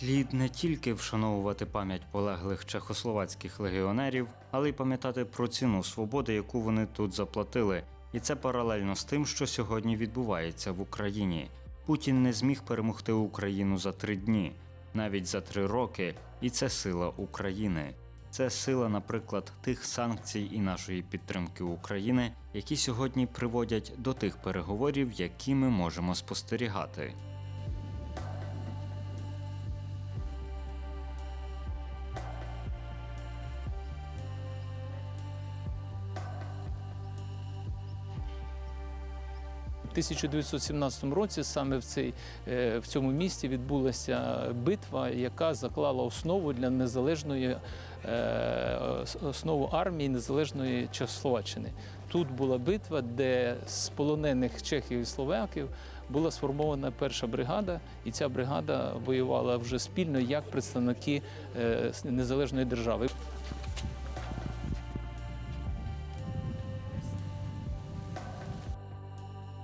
Слід не тільки вшановувати пам'ять полеглих чехословацьких легіонерів, але й пам'ятати про ціну свободи, яку вони тут заплатили. І це паралельно з тим, що сьогодні відбувається в Україні. Путін не зміг перемогти Україну за три дні, навіть за три роки, і це сила України. Це сила, наприклад, тих санкцій і нашої підтримки України, які сьогодні приводять до тих переговорів, які ми можемо спостерігати. 1917 році саме в, цей, е, в цьому місті відбулася битва, яка заклала основу для незалежної е, основу армії незалежної Чехословаччини. Тут була битва, де з полонених чехів і словаків була сформована перша бригада, і ця бригада воювала вже спільно як представники е, незалежної держави.